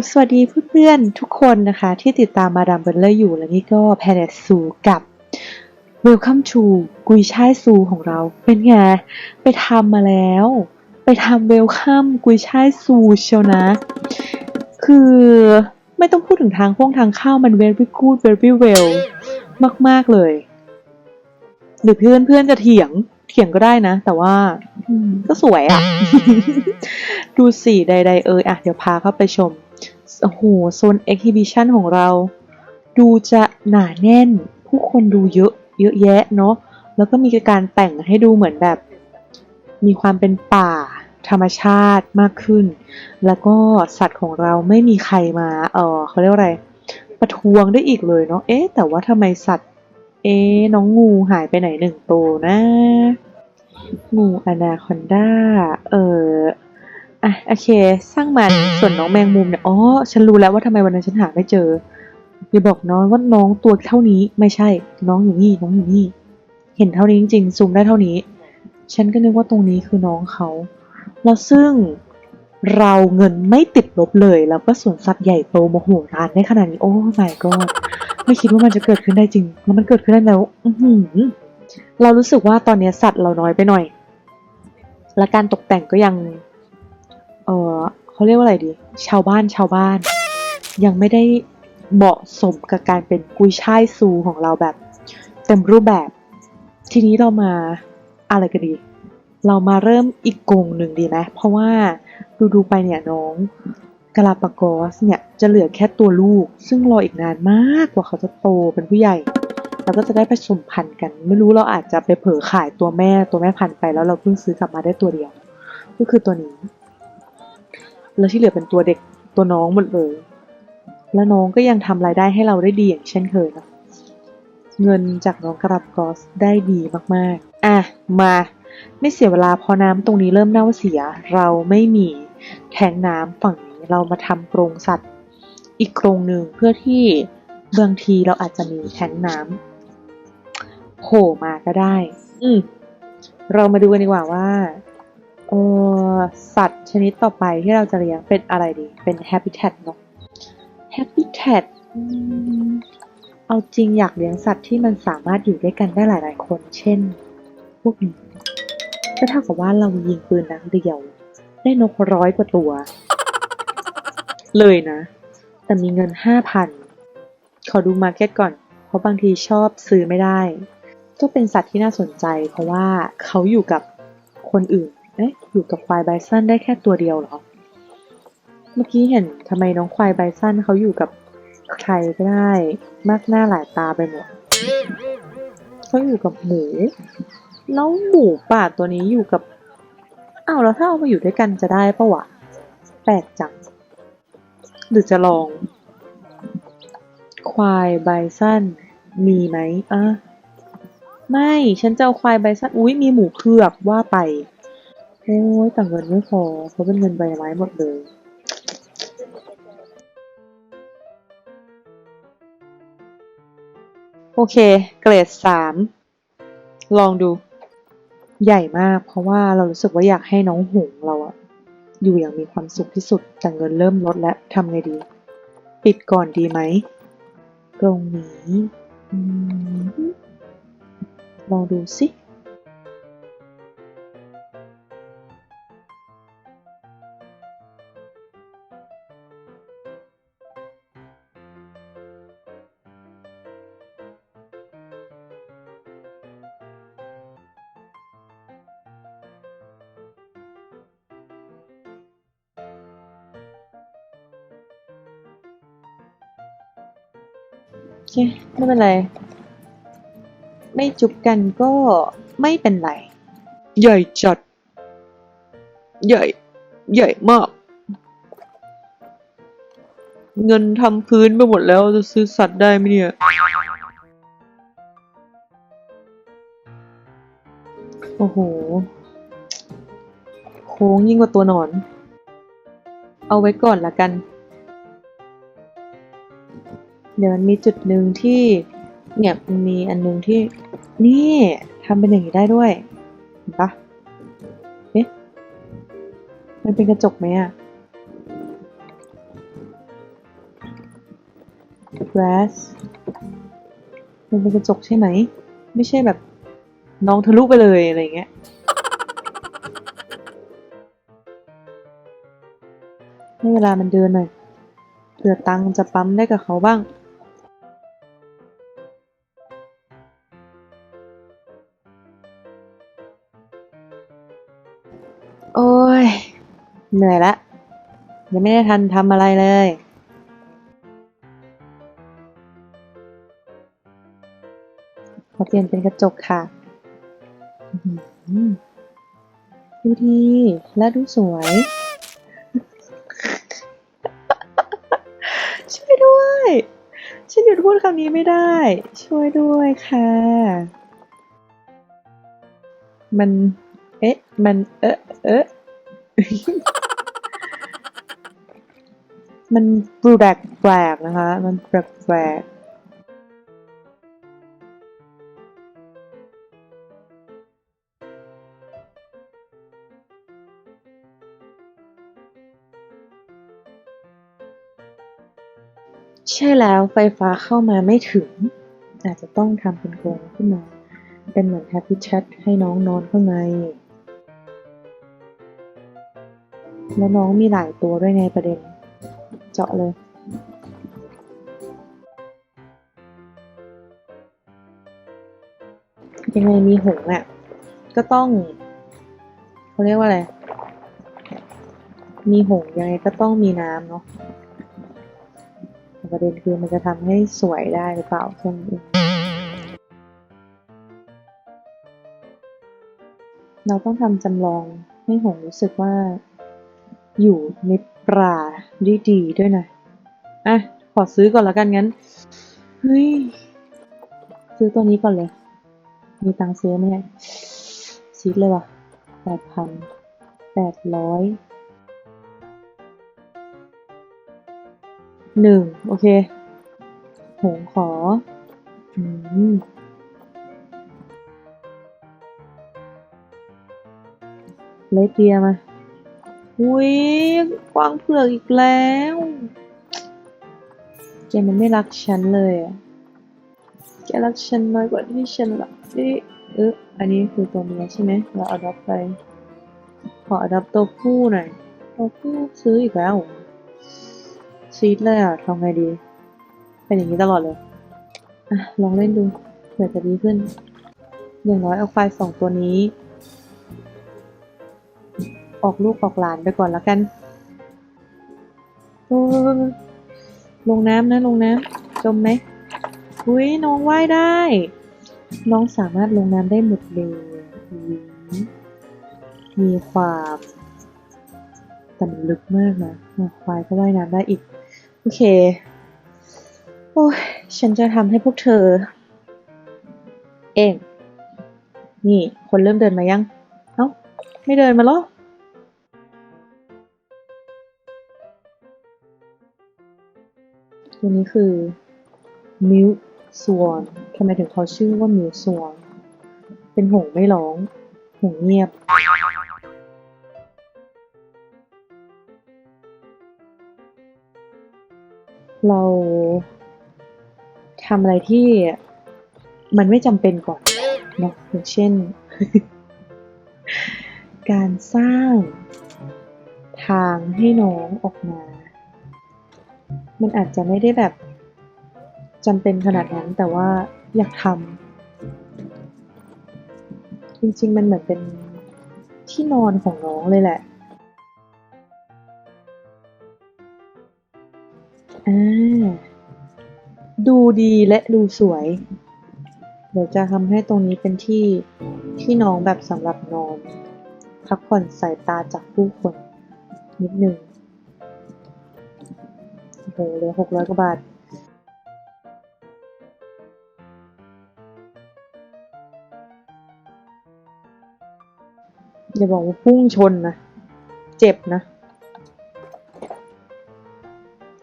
บสวัสดีเพื่อนๆทุกคนนะคะ ที่ติดตามมาดามเบลเลอร์อยู่และนี่ก็แพนเนตซูกับ Welcome to กุยช่ายซูของเราเป็นไง ไปทำมาแล้ว ไปทำ Welcome กุยช่ายซูเชียวนะ คือไม่ต้องพูดถึงทางห้องทางเข้ามัน very good very well มาก ๆ เลย หรือเพื่อนเพื่อนๆจะเถียงเถียงก็ได้นะ แต่ว่าก็สวยอะดูสีใดๆเอ่ยอะ เดี๋ยวพาเข้าไปชม โอ้โหโซน exhibition ของเรา ดูจะหนาแน่น ผู้คนดูเยอะเยอะแยะเนาะแล้วก็มีการแต่งให้ดูเหมือนแบบ มีความเป็นป่าธรรมชาติมากขึ้น แล้วก็สัตว์ของเราไม่มีใครมา เออเขาเรียกว่าอะไร ประท้วงได้อีกเลยเนาะ เอ๊ะ แต่ว่าทำไมสัตว์ เอ๊ะ น้องงูหายไปไหนหนึ่งตัวนะ งูอนาคอนดา เออ อะโอเค สร้างมันส่วนน้องแมงมุมเนี่ยอ๋อฉันรู้แล้วว่าทำไมวันนั้นฉันหาไม่เจออย่าบอกน้องว่าน้องตัวเท่านี้ไม่ใช่ น้องอยู่นี่น้องอยู่นี่ เห็นเท่านี้จริงๆซูมได้เท่านี้ ฉันก็นึกว่าตรงนี้คือน้องเขาแล้วซึ่งเราเงินไม่ติดลบเลย แล้วก็สวนสัตว์ใหญ่โตมโหฬารได้ขนาดนี้ โอ้ my god ไม่คิดว่ามันจะเกิดขึ้นได้จริง แล้วมันเกิดขึ้นได้แล้วอืเรารู้สึกว่าตอนนี้สัตว์เราน้อยไปหน่อย และการตกแต่งก็ยัง ออเขาเรียกว่าอะไรดี ชาวบ้านชาวบ้าน ยังไม่ได้เหมาะสมกับการเป็นกุยช่ายซูของเราแบบ เต็มรูปแบบ ทีนี้เรามาอะไรกันดี เรามาเริ่มอีกกงหนึ่งดีไหมเพราะว่าดูดูไปเนี่ยน้องกาลาปากอสเนี่ยจะเหลือแค่ตัวลูก ซึ่งรออีกนานมากกว่าเขาจะโตเป็นผู้ใหญ่แล้วก็จะได้ผสมพันธุ์กัน ไม่รู้เราอาจจะไปเผลอขายตัวแม่ตัวแม่พันธุ์ไปแล้วเราเพิ่งซื้อกลับมาได้ตัวเดียว ก็คือตัวนี้ แล้วที่เหลือเป็นตัวเด็กตัวน้องหมดเลย แล้วน้องก็ยังทำรายได้ให้เราได้ดีอย่างเช่นเคยนะเงินจากน้องกรับกอสได้ดีมากๆ อะ มา ไม่เสียเวลาพอน้ำตรงนี้เริ่มเน่าเสีย เราไม่มีแทงน้ำฝั่งนี้เรามาทำกรงสัตว์ อีกกรงหนึ่งเพื่อที่บางทีเราอาจจะมีแทงน้ำโผล่มาก็ได้ อืมเรามาดูกันดีกว่าว่า เออสัตว์ชนิดต่อไปที่เราจะเลี้ยงเป็นอะไรดี เป็น habitat เนาะ habitat อืมเอาจริงอยากเลี้ยงสัตว์ที่มันสามารถอยู่ด้วยกันได้หลาย ๆ คน เช่น พวกนี้ก็เท่ากับว่าเรายิงปืนนัดเดียว ได้นกร้อยกว่าตัว เลยนะ แต่มีเงินห้าพันขอดูมาร์เก็ตก่อน เพราะบางทีชอบซื้อไม่ได้ ก็เป็นสัตว์ที่น่าสนใจ เพราะว่าเขาอยู่กับคนอื่น อยู่กับควายไบซันได้แค่ตัวเดียวเหรอ เมื่อกี้เห็นทำไมน้องควายไบซันเขาอยู่กับใครก็ได้ มากหน้าหลายตาไปหมดเขาอยู่กับหมู แล้วหมูป่าตัวนี้อยู่กับอ้าวแล้วถ้าเอามาอยู่ด้วยกันจะได้ปะวะแปลกจัง หรือจะลอง ควายไบซันมีไหมอะไม่ ฉันจะเอาควายไบซัน อุ้ยมีหมูเผือกว่าไป อ้ยแต่เงินไม่พอเพราเป็นเงินใบไม้หมดเลยโอเค เกรดสามลองดู ใหญ่มาก เพราะว่าเรารู้สึกว่าอยากให้น้องหงเราอะอยู่อย่างมีความสุขที่สุด แต่เงินเริ่มลดแล้วทำไงดี ปิดก่อนดีไหมตรงนี้ลองดูสิ เคไม่เป็นไร ไม่จุบกันก็ไม่เป็นไร ใหญ่จัด ใหญ่ ใหญ่มาก เงินทำพื้นไปหมดแล้วจะซื้อสัตว์ได้ไหมเนี่ย โอ้โห โค้งยิ่งกว่าตัวหนอน เอาไว้ก่อนละกัน เดี๋ยวมันมีจุดหนึ่งที่เนี่ยมันมีอันหนึงที่ นี่ทำเป็นอย่างนี้ได้ด้วยเห็นปะเอ๊ะมันเป็นกระจกไหมอะ glass มันเป็นกระจกใช่ไหม ไม่ใช่แบบน้องทะลุไปเลยอะไรเงี้ย ให้เวลามันเดินหน่อยเผื่อตังจะปั๊มได้กับเขาบ้าง เหนื่อยละ ยังไม่ได้ทันทำอะไรเลย ขอเปลี่ยนเป็นกระจกค่ะอื้อหือดูดีและดูสวย ช่วยด้วย ฉันหยุดพูดคำนี้ไม่ได้ ช่วยด้วยค่ะ มัน เอ๊ะ มัน เอ๊ะเอ๊ะ มันแปลกแปลกๆนะคะ มันแปลกแปลกใช่แล้วไฟฟ้าเข้ามาไม่ถึง อาจจะต้องทำเป็นกรงขึ้นมา เป็นเหมือนแฮปปี้แชทให้น้องนอนข้างใน แล้วน้องมีหลายตัวด้วยไงประเด็น เจาะเลย ยังไงมีหงส์อะ ก็ต้องเขาเรียกว่าอะไร มีหงยังไงก็ต้องมีน้ำเนาะประเด็นคือมันจะทำให้สวยได้หรือเปล่าแค่นั้นเองเราต้องทำจำลองให้หงรู้สึกว่า อยู่ในป่าดีดีด้วยนะ อะ ขอซื้อก่อนล้วกันงั้น เฮ้ย ซื้อตัวนี้ก่อนเลย มีตังค์ซื้อไหมเนี่ยซีดเลยว่ะแปดพันแปดร้อยหนึ่งโอเคหงขออืมเลเตียมา อุ้ยกวางเผือกอีกแล้ว แกมันไม่รักฉันเลย แกรักฉันน้อยกว่าที่ฉันรักสิเอออันนี้คือตัวเมียใช่ไหมเราเอาดับไป ขอดับตัวผู้หน่อย ตัวผู้ซื้ออีกแล้ว ซีดเลยอะทำไงดี เป็นอย่างนี้ตลอดเลย อะ ลองเล่นดู เผื่อจะดีขึ้น อย่างน้อยเอาไฟสองตัวนี้ ออกลูกออกหลานไปก่อนแล้วกันโอ้ลงน้ำนะลงน้ำจมไหมอุ้ยน้องว่ายได้ น้องสามารถลงน้ำได้หมดเลยอุ๊ยมีความแต่มันลึกมากนะควายก็ว่ายน้ำได้อีก โอเค โอ้ยฉันจะทำให้พวกเธอ เอง นี่ คนเริ่มเดินมายัง เอ้า ไม่เดินมาหรอ ตัวนี้คือมิวสวอนทำไมถึงเขาชื่อว่ามิวสวอนเป็นหงไม่ร้อง หงเงียบ เราทำอะไรที่มันไม่จำเป็นก่อนนะอย่างเช่น การสร้างทางให้น้องออกมา มันอาจจะไม่ได้แบบจำเป็นขนาดนั้นแต่ว่าอยากทำจริงๆ มันเหมือนเป็นที่นอนของน้องเลยแหละอ่าดูดีและดูสวย เดี๋ยวจะทำให้ตรงนี้เป็นที่ที่น้องแบบสำหรับนอนพักผ่อนสายตาจากผู้คนนิดนึง เหลือหกร้อยกว่าบาทอย่าบอกว่าพุ่งชนนะ เจ็บนะ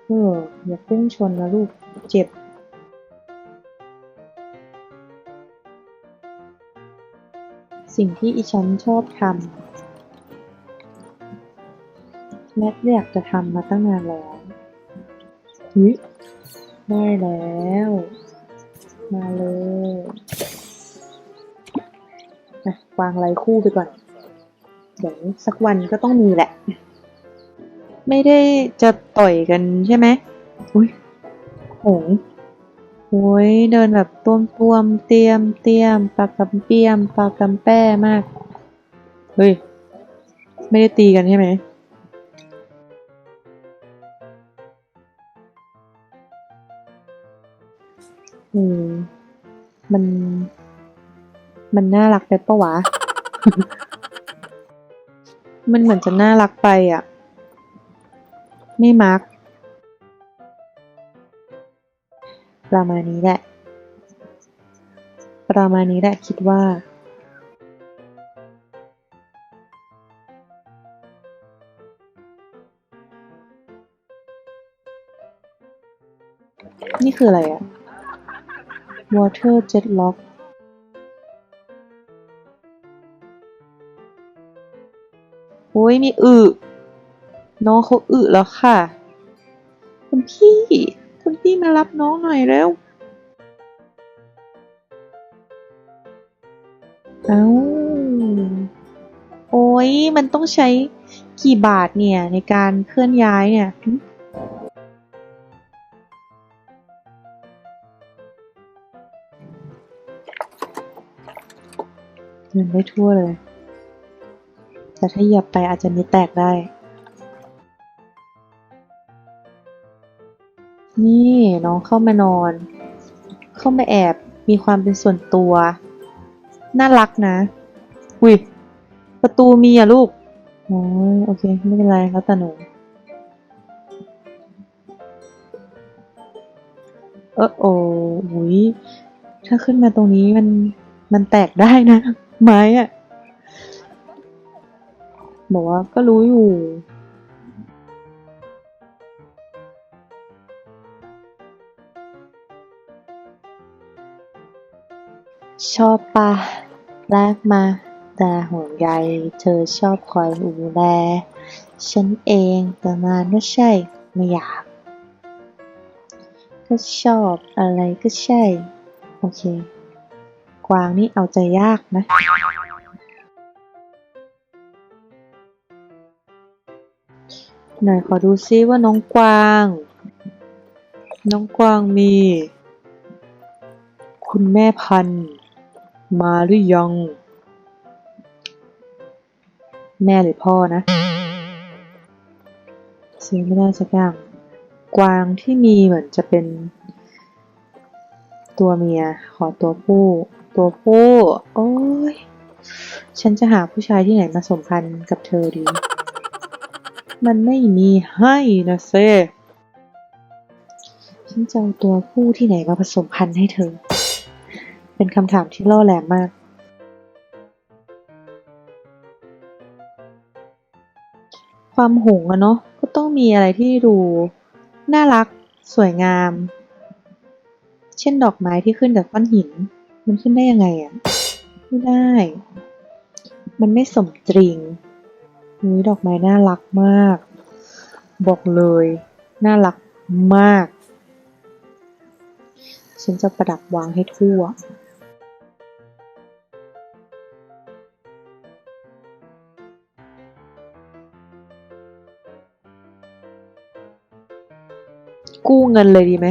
เออ อย่าพุ่งชนนะลูก เจ็บ สิ่งที่อีฉันชอบทำและอยากจะทำมาตั้งนานแล้ว อุ๊ยได้แล้ว มาเลยอะวางไรคู่ไปก่อนเดี๋ยวสักวันก็ต้องมีแหละ ไม่ได้จะต่อยกันใช่ไหมอุ้ยหงโอ้ยเดินแบบต้วมต้วมเตียมเตียมปากกำเปียมปากกำแป้มาก เฮ้ย ไม่ได้ตีกันใช่ไหม อืม มัน มันน่ารักไปปะวะ มันเหมือนจะน่ารักไปอะ ไม่มัก ประมาณนี้แหละ ประมาณนี้แหละคิดว่านี่คืออะไรอะ water jet lock โอ้ยมีอึน้องเขาอึแล้วค่ะ คุณพี่ คุณพี่มารับน้องหน่อยเร็ว เอ้าโอ้ยมันต้องใช้กี่บาทเนี่ยในการเคลื่อนย้ายเนี่ย หึเดินได้ทั่วเลย แต่ถ้าเหยียบไปอาจจะมีแตกได้ นี่น้องเข้ามานอน เข้ามาแอบมีความเป็นส่วนตัว น่ารักนะ อุ้ยประตูมีอะลูกโอ้ยโอเค ไม่เป็นไรแล้วแต่หนูเออโอ้ยถ้าขึ้นมาตรงนี้มันมันแตกได้นะ ไม้อะบอกว่าก็รู้อยู่ชอบปะรักมาแต่ห่วงใยเธอชอบคอยดูแล ฉันเองแต่นานก็ใช่ ไม่อยาก ก็ชอบอะไรก็ใช่ โอเค กวางนี่เอาใจยากนะ ไหนขอดูซิว่าน้องกวาง น้องกวางมี คุณแม่พันธุ์ มาหรือยัง แม่หรือพ่อนะซื้อไม่ได้สักอย่างกวางที่มีเหมือนจะเป็นตัวเมีย ขอตัวผู้ ตัวผู้ โอ้ย ฉันจะหาผู้ชายที่ไหนมาสมพันธ์กับเธอดี มันไม่มีให้นะเซ ฉันจะเอาตัวผู้ที่ไหนมาผสมพันธุ์ให้เธอ เป็นคำถามที่ล่อแหลมมาก ความหงอะเนาะ ก็ต้องมีอะไรที่ดู น่ารัก สวยงาม เช่นดอกไม้ที่ขึ้นจากก้อนหิน มันขึ้นได้ยังไงอะ ไม่ได้ มันไม่สมจริงอุ้ยดอกไม้น่ารักมาก บอกเลย น่ารักมาก ฉันจะประดับวางให้ทั่วกู้เงินเลยดีไหม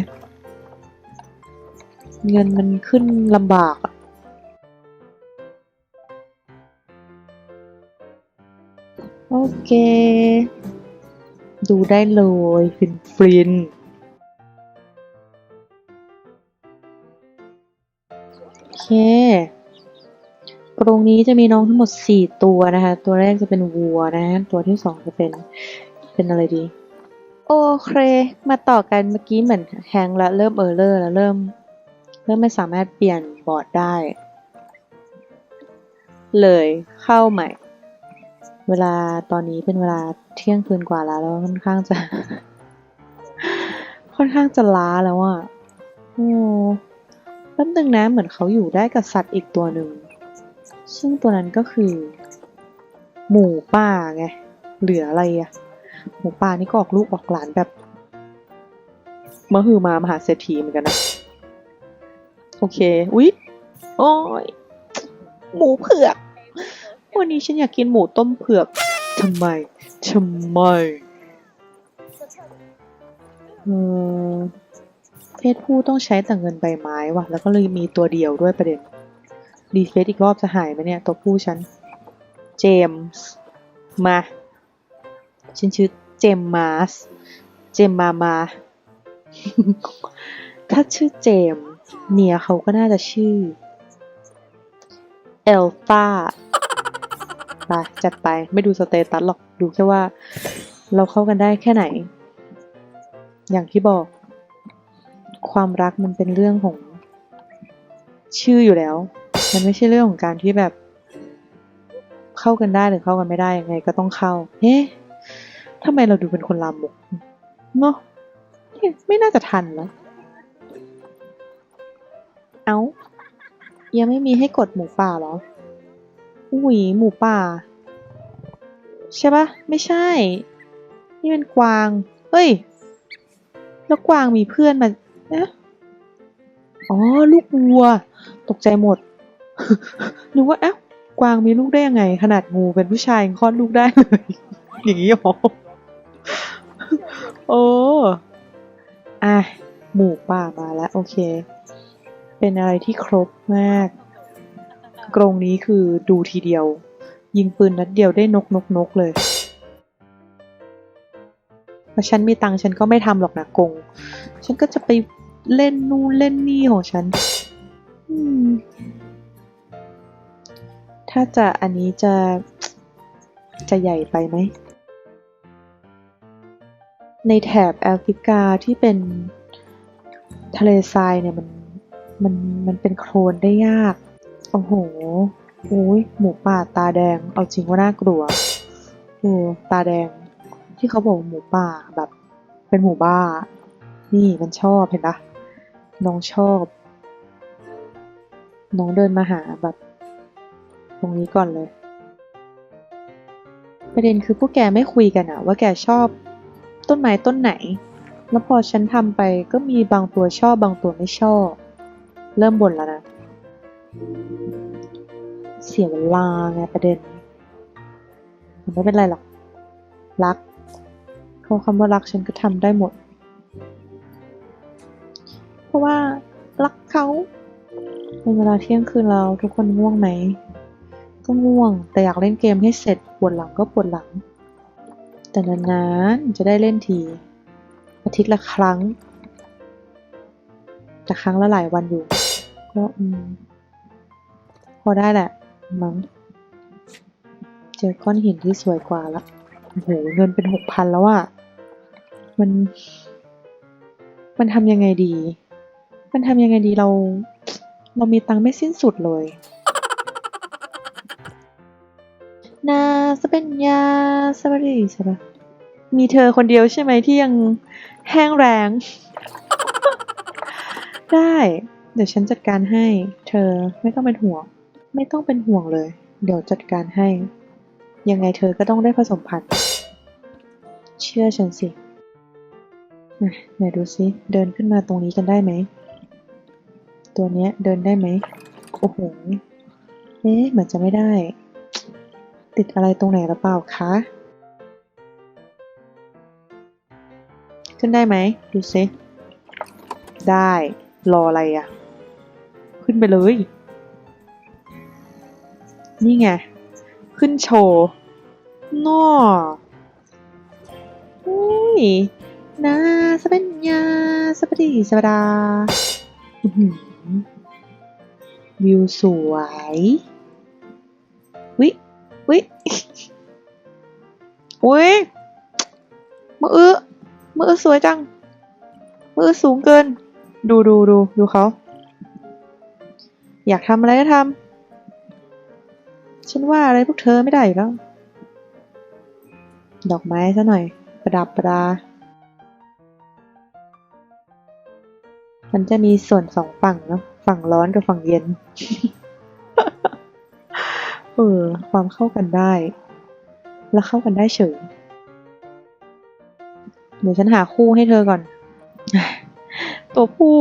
เงินมันขึ้นลำบากอะโอเค ดูได้เลยฟินฟินโอเคกรงนี้จะมีน้องทั้งหมด 4 ตัวนะคะ ตัวแรกจะเป็นวัวนะ ตัวที่ 2 จะเป็น เป็นอะไรดี โอเค มาต่อกันเมื่อกี้เหมือนแฮงแล้วเริ่มเออร์เลอร์แล้วเริ่ม เริ่มไม่สามารถเปลี่ยนบอร์ดได้ เลยเข้าใหม่ เวลาตอนนี้เป็นเวลาเที่ยงคืนกว่าแล้วแล้วค่อนข้างจะ ค่อนข้างจะล้าแล้วอะโอ้แป๊บนึงนะเหมือนเขาอยู่ได้กับสัตว์อีกตัวหนึ่ง ซึ่งตัวนั้นก็คือ หมูป่าไง เหลืออะไรอะหมูป่านี่ก็ออกลูกออกหลานแบบมหือมามหาเศรษฐีเหมือนกันนะ เค อุ๊ย โอ้ย หมูเผือก วันนี้ฉันอยากกินหมูต้มเผือก ทำไม ทำไม เออเพศผู้ต้องใช้แต่เงินใบไม้ว่ะ แล้วก็เลยมีตัวเดียวด้วยประเด็นรีเฟซอีกรอบจะหายไหมเนี่ย ตัวผู้ฉัน เจมส์ มา ฉันชื่อเจมมาส เจมมามา ถ้าชื่อเจมส์ เมียเขาก็น่าจะชื่อเอลต้าไปจัดไปไม่ดูสเตตัสหรอกดูแค่ว่า เราเข้ากันได้แค่ไหน อย่างที่บอก ความรักมันเป็นเรื่องของชื่ออยู่แล้ว มันไม่ใช่เรื่องของการที่แบบ เข้ากันได้หรือเข้ากันไม่ได้ยังไงก็ต้องเข้าเฮ้ทำไมเราดูเป็นคนลามกเนาะเอ๊ะไม่น่าจะทันแล้ว เอา้า ยังไม่มีให้กดหมูป่าเหรอ อุ้ยหมูป่า ใช่ปะไม่ใช่ นี่เป็นกวาง เฮ้ย แล้วกวางมีเพื่อนมาเอ๊ะอ๋อ ลูกวัว ตกใจหมด นึกว่าเอ๊ะกวางมีลูกได้ยังไง ขนาดงูเป็นผู้ชายยังคลอดลูกได้เลย อย่างนี้หรอ โอ้อะหมูป่ามาแล้ว โอเค เป็นอะไรที่ครบมาก กรงนี้คือดูทีเดียว ยิงปืนนัดเดียวได้นกนกนกเลยพราะฉันมีตังค์ฉันก็ไม่ทำหรอกนะกง ฉันก็จะไปเล่นนู่นเล่นนี่ของฉัน ถ้าจะอันนี้จะจะใหญ่ไปไหม ในแถบแอฟริกาที่เป็นทะเลทรายเนี่ยมัน มันมันเป็นโคลนได้ยาก โอ้โหโอ้ยหมูป่าตาแดง เอาจริงว่าน่ากลัวโอ้ตาแดง ที่เขาบอกหมูป่าแบบ เป็นหมูบ้า นี่มันชอบเห็นปะน้องชอบ น้องเดินมาหาแบบ ตรงนี้ก่อนเลย ประเด็นคือพวกแกไม่คุยกันอะว่าแกชอบต้นไม้ต้นไหน แล้วพอฉันทำไปก็มีบางตัวชอบบางตัวไม่ชอบ เริ่มบ่นแล้วนะ เสียเวลาไงประเด็นมันไม่เป็นไรหรอก รักเขาคำว่ารักฉันก็ทำได้หมด เพราะว่ารักเขาเป็นเวลาเที่ยงคืนแล้วทุกคนง่วงไหม ก็ง่วง แต่อยากเล่นเกมให้เสร็จปวดหลังก็ปวดหลัง แต่นานๆจะได้เล่นที อาทิตย์ละครั้ง แต่ครั้งละหลายวันอยู่ ก็อืมพอได้แหละมั้งเจอก้อนหินที่สวยกว่าละโอ้โหเงินเป็นหกพันแล้วอะมัน มันทำยังไงดี มันทำยังไงดีเรา เรามีตังค์ไม่สิ้นสุดเลยนาสเปนยาสวัสดีใช่ปะมีเธอคนเดียวใช่ไหมที่ยังแห้งแรง ได้ เดี๋ยวฉันจัดการให้ เธอไม่ต้องเป็นห่วง ไม่ต้องเป็นห่วงเลย เดี๋ยวจัดการให้ ยังไงเธอก็ต้องได้ผสมพันธุ์ เชื่อฉันสิไหนดูซิ เดินขึ้นมาตรงนี้กันได้ไหม ตัวเนี้ยเดินได้ไหม โอ้โห เอ๊ะเหมือนจะไม่ได้ ติดอะไรตรงไหนหรือเปล่าคะ ขึ้นได้ไหม ดูซิ ได้ รออะไรอะ่ะ นไปเลย นี่ไง ขึ้นโชว์น่ออุ้ยนาสเปนยาสปดีสปดาวิวสวยวิวิอุ้ยมืออื้อมืออื้อสวยจัง มืออื้อสูงเกิน ดูดูดูดูเขา อยากทำอะไรก็ทำฉันว่าอะไรพวกเธอไม่ได้อยู่แล้ว ดอกไม้ซะหน่อย ประดับประดา มันจะมีส่วนสองฝั่งเนาะฝั่งร้อนกับฝั่งเย็น เออ ความเข้ากันได้ แล้วเข้ากันได้เฉย เดี๋ยวฉันหาคู่ให้เธอก่อน ตัวผู้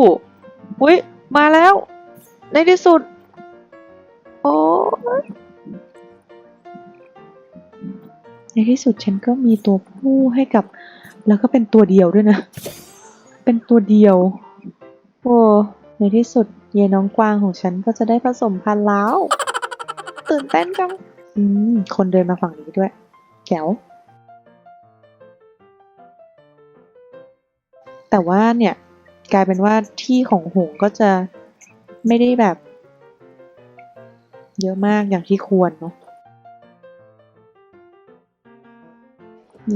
อุ้ยมาแล้ว ในที่สุด โอ้ในที่สุดฉันก็มีตัวผู้ให้กับ แล้วก็เป็นตัวเดียวด้วยนะ เป็นตัวเดียว โอ้ในที่สุดเยน้องกวางของฉันก็จะได้ผสมพันธุ์แล้ว ตื่นเต้นจัง อืม คนเดินมาฝั่งนี้ด้วยแก้วแต่ว่าเนี่ย กลายเป็นว่าที่ของหงก็จะ ไม่ได้แบบ เยอะมากอย่างที่ควรเนาะ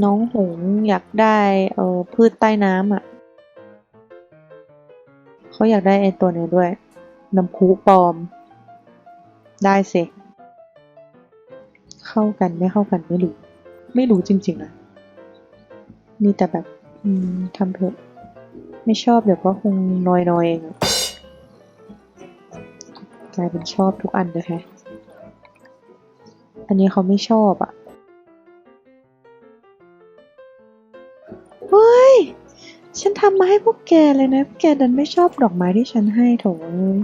น้องหงอยากได้เออพืชใต้น้ำอะเขาอยากได้ไอตัวนี้ด้วย น้ำพุปลอม ได้สิ เข้ากันไม่เข้ากันไม่รู้ ไม่รู้จริงๆนะมีแต่แบบทำเถอะ ไม่ชอบเดี๋ยวก็คงนอยๆเองอะ ลายเป็นชอบทุกอันเลยแฮะอันนี้เขาไม่ชอบอะเฮ้ย ฉันทำมาให้พวกแกเลยนะพวกแกดันไม่ชอบดอกไม้ที่ฉันให้โถย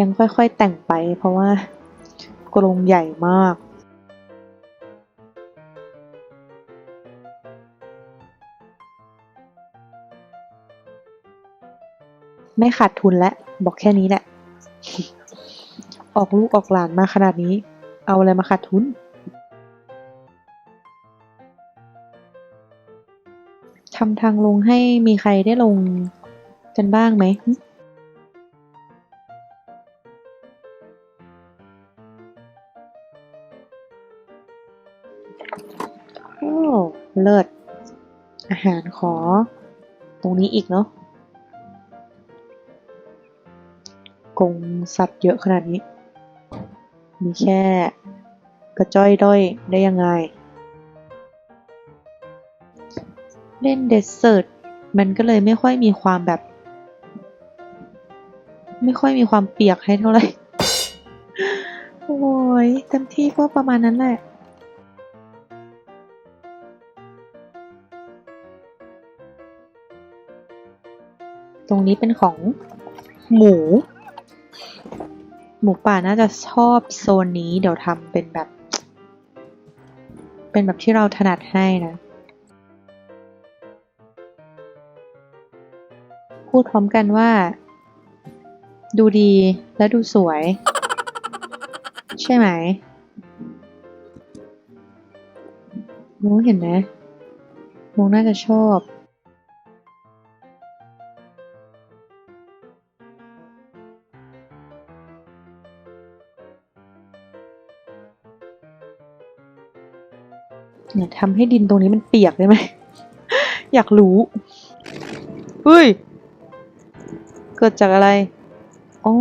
ยังค่อยๆแต่งไปเพราะว่ากรงใหญ่มาก ไม่ขาดทุนแล้วบอกแค่นี้แหละ ออกลูกออกหลานมาขนาดนี้ เอาอะไรมาขาดทุน ทำทางลงให้มีใครได้ลงกันบ้างไหมโอ้เลิศอาหารขอ ตรงนี้อีกเนาะ กงสัตว์เยอะขนาดนี้ มีแค่กระจ้อยด้อยได้ยังไง เล่นเดสเซิร์ตมันก็เลยไม่ค่อยมีความแบบ ไม่ค่อยมีความเปียกให้เท่าไหร่ โอ้ยเต็มที่ก็ประมาณนั้นแหละตรงนี้เป็นของหมู หมูป่าน่าจะชอบโซนนี้ เดี๋ยวทำเป็นแบบ เป็นแบบที่เราถนัดให้นะ พูดพร้อมกันว่า ดูดีและดูสวย ใช่ไหมน้องเห็นไหมน้องน่าจะชอบ เนี่ยทำให้ดินตรงนี้มันเปียกได้ไหม อยากรู้เฮ้ย เกิดจากอะไรอ๋อ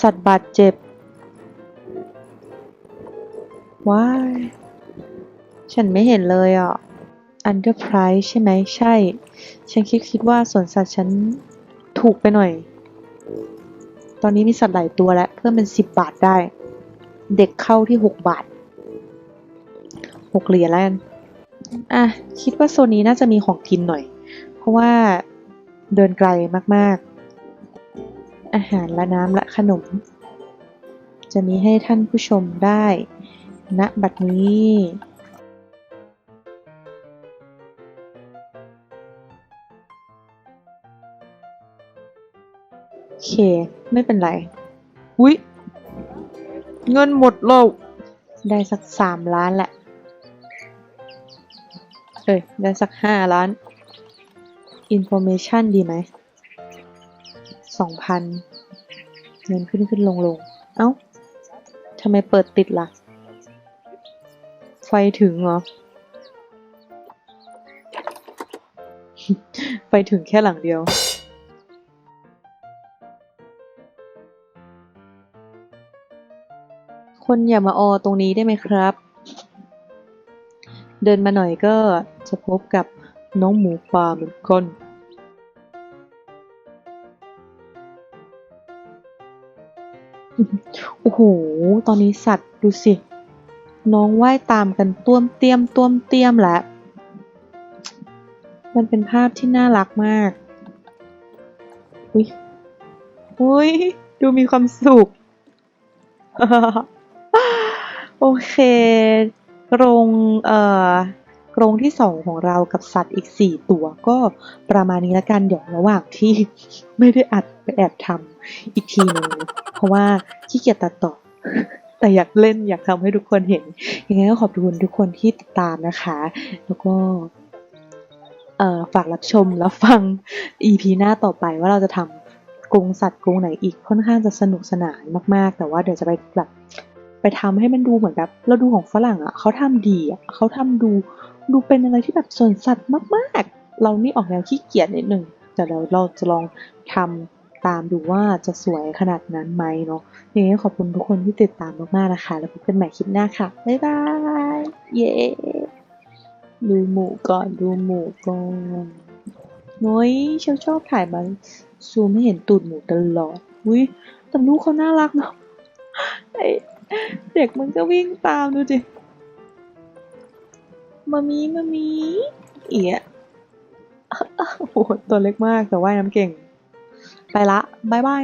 สัตว์บาดเจ็บ ว้าย ฉันไม่เห็นเลยอะ Underprice ใช่ไหม ใช่ ฉันคิดคิดว่าสวนสัตว์ฉันถูกไปหน่อย ตอนนี้มีสัตว์หลายตัวแล้ว เพิ่มเป็นสิบบาทได้ เด็กเข้าที่หกบาท หกเหรียญแล้วกันอะคิดว่าโซนนี้น่าจะมีของกินหน่อย เพราะว่าเดินไกลมากๆ อาหารและน้ำและขนม จะมีให้ท่านผู้ชมได้ณบัดนี้โอเค ไม่เป็นไรวิเงินหมดแล้วได้สักสามล้านแหละ เอ้ยได้สักห้าล้าน information ดีไหมสองพันเงินขึ้นขึ้นลงลงเอ้าทำไมเปิดติดล่ะ ไฟถึงเหรอ ไฟถึงแค่หลังเดียวคนอย่ามาออตรงนี้ได้ไหมครับ เดินมาหน่อยก็จะพบกับน้องหมูป่าเหมือนกันโอ้โห ตอนนี้สัตว์ดูสิ น้องว่ายตามกันต้วมเตี้ยมต้วมเตี้ยมแล้ว มันเป็นภาพที่น่ารักมาก อุ้ยอุ้ย ดูมีความสุข โอเค กรงเอ่อกรงที่สองของเรากับสัตว์อีกสี่ตัวก็ประมาณนี้ละกันเดี๋ยวระหว่างที่ไม่ได้อัดไปแอบทำอีกทีหนึงเพราะว่าขี้เกียจตัดต่อแต่อยากเล่นอยากทำให้ทุกคนเห็น ยังไงก็ขอบคุณทุกคนที่ติดตามนะคะ แล้วก็เอ่อฝากรับชมแล้วฟัง EP หน้าต่อไปว่าเราจะทำกรงสัตว์กรงไหนอีกค่อนข้างจะสนุกสนานมาก ๆ แต่ว่าเดี๋ยวจะไปแบบ ไปทำให้มันดูเหมือนแบบ เราดูของฝรั่งอะเขาทำดีอะเขาทำดูดูเป็นอะไรที่แบบสวนสัตว์มากๆ เรานี่ออกแนวขี้เกียจนิดหนึ่งแต่เดี๋ยวเราจะลองทำตามดูว่าจะสวยขนาดนั้นไหมเนาะยังไงขอบคุณทุกคนที่ติดตามมากๆนะคะ แล้วพบกันใหม่คลิปหน้าค่ะ บ๊ายบาย เย้ดูหมูก่อนดูหมูก่อนน้อยฉันชอบถ่ายมาซูมให้เห็นตูดหมูตลอดอุ้ยแต่ลูกเขาน่ารักเนาะไอ เด็กมันก็วิ่งตามดูจิมามีมามีเอียโอ้โหตัวเล็กมากแต่ว่ายน้ำเก่ง ไปละบายบาย